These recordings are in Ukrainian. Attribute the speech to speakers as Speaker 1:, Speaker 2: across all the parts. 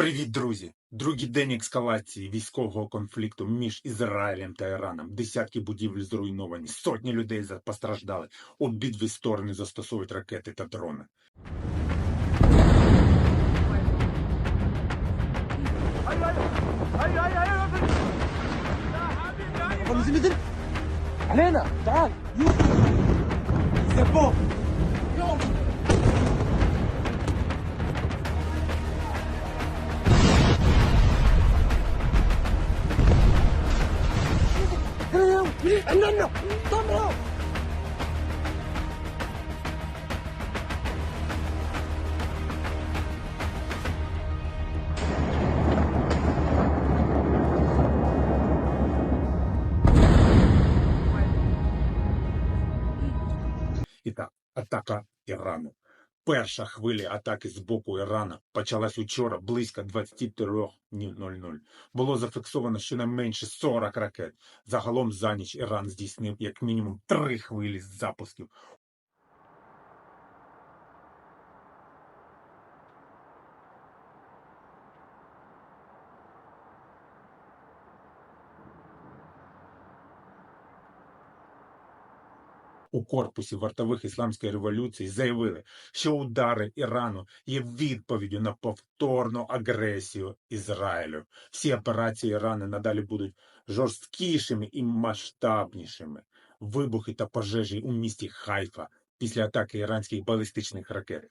Speaker 1: Привіт, друзі! Другий день ескалації військового конфлікту між Ізраїлем та Іраном. Десятки будівель зруйновані, сотні людей постраждали. Обидві сторони застосовують ракети та дрони.
Speaker 2: Алена, No, no,
Speaker 1: tómalo. Итак, атака Ирану. Перша хвиля атаки з боку Ірана почалась учора близько 23.00. Було зафіксовано щонайменше 40 ракет. Загалом за ніч Іран здійснив як мінімум три хвилі запусків. У корпусі вартових ісламської революції заявили, що удари Ірану є відповіддю на повторну агресію Ізраїлю. Всі операції Ірану надалі будуть жорсткішими і масштабнішими. Вибухи та пожежі у місті Хайфа після атаки іранських балістичних ракет.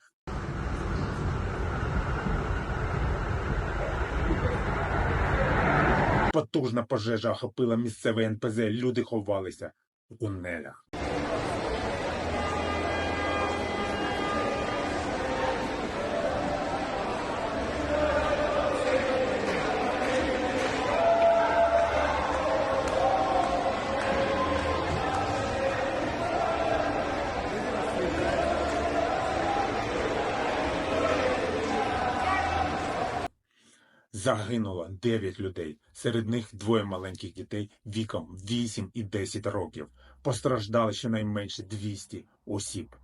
Speaker 1: Потужна пожежа охопила місцеве НПЗ. Люди ховалися у тунелях. Загинуло 9 людей. Серед них двоє маленьких дітей віком 8 і 10 років. Постраждали щонайменше 200 осіб.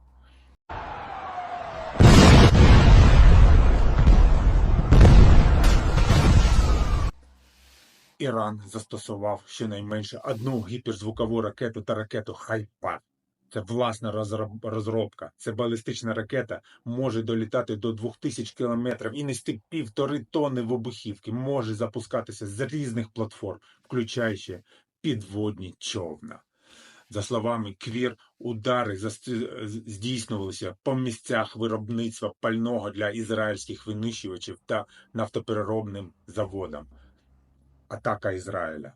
Speaker 1: Іран застосував щонайменше одну гіперзвукову ракету та ракету Хайпа. Це власна розробка. Це балістична ракета може долітати до 2000 кілометрів і нести півтори тонни вибухівки. Може запускатися з різних платформ, включаючи підводні човна. За словами Квір, удари здійснювалися по місцях виробництва пального для ізраїльських винищувачів та нафтопереробним заводам. Атака Ізраїля.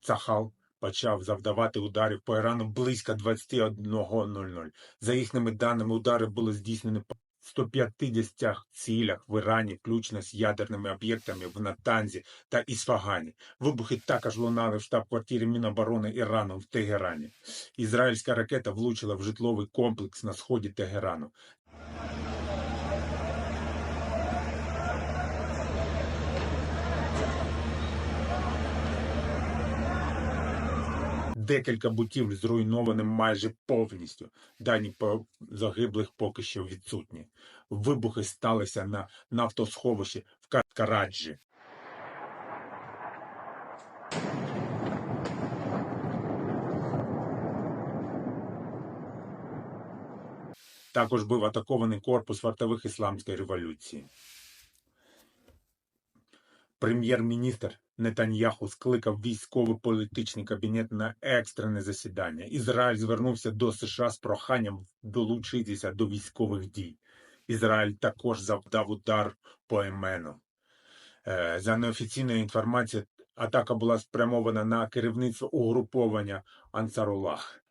Speaker 1: Цахал почав завдавати ударів по Ірану близько 21.00. За їхніми даними, удари були здійснені по 150 цілях в Ірані, включно з ядерними об'єктами в Натанзі та Ісфагані. Вибухи також лунали в штаб-квартирі Міноборони Ірану в Тегерані. Ізраїльська ракета влучила в житловий комплекс на сході Тегерану. Декілька будівель зруйновані майже повністю. Дані по загиблих поки що відсутні. Вибухи сталися на нафтосховищі в Ка- Караджі. Також був атакований корпус вартових ісламської революції. Прем'єр-міністр Нетаньяху скликав військовий політичний кабінет на екстрене засідання. Ізраїль звернувся до США з проханням долучитися до військових дій. Ізраїль також завдав удар по Емену. Е, За неофіційною інформацією, атака була спрямована на керівництво угруповання Ансарулах.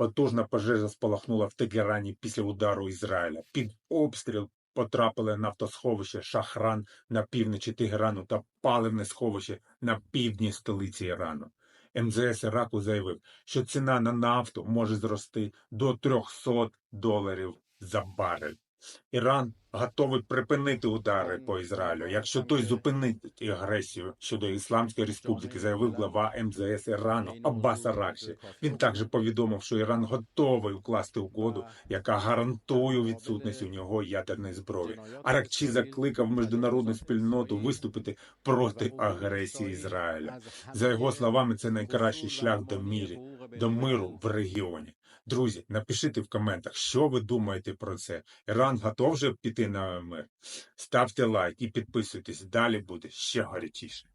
Speaker 1: Потужна пожежа спалахнула в Тегерані після удару Ізраїля. Під обстріл потрапили нафтосховище Шахран на півночі Тегерану та паливне сховище на півдні столиці Ірану. МЗС Іраку заявив, що ціна на нафту може зрости до 300 доларів за барель. Іран готовий припинити удари по Ізраїлю, якщо той зупинить агресію щодо Ісламської республіки, заявив глава МЗС Ірану Аббас Аракші. Він також повідомив, що Іран готовий укласти угоду, яка гарантує відсутність у нього ядерної зброї. Аракчі закликав міжнародну спільноту виступити проти агресії Ізраїля. За його словами, це найкращий шлях до мірі, до миру в регіоні. Друзі, напишіть в коментах, що ви думаєте про це. Іран готов вже піти на мир. Ставте лайк і підписуйтесь. Далі буде ще гарячіше.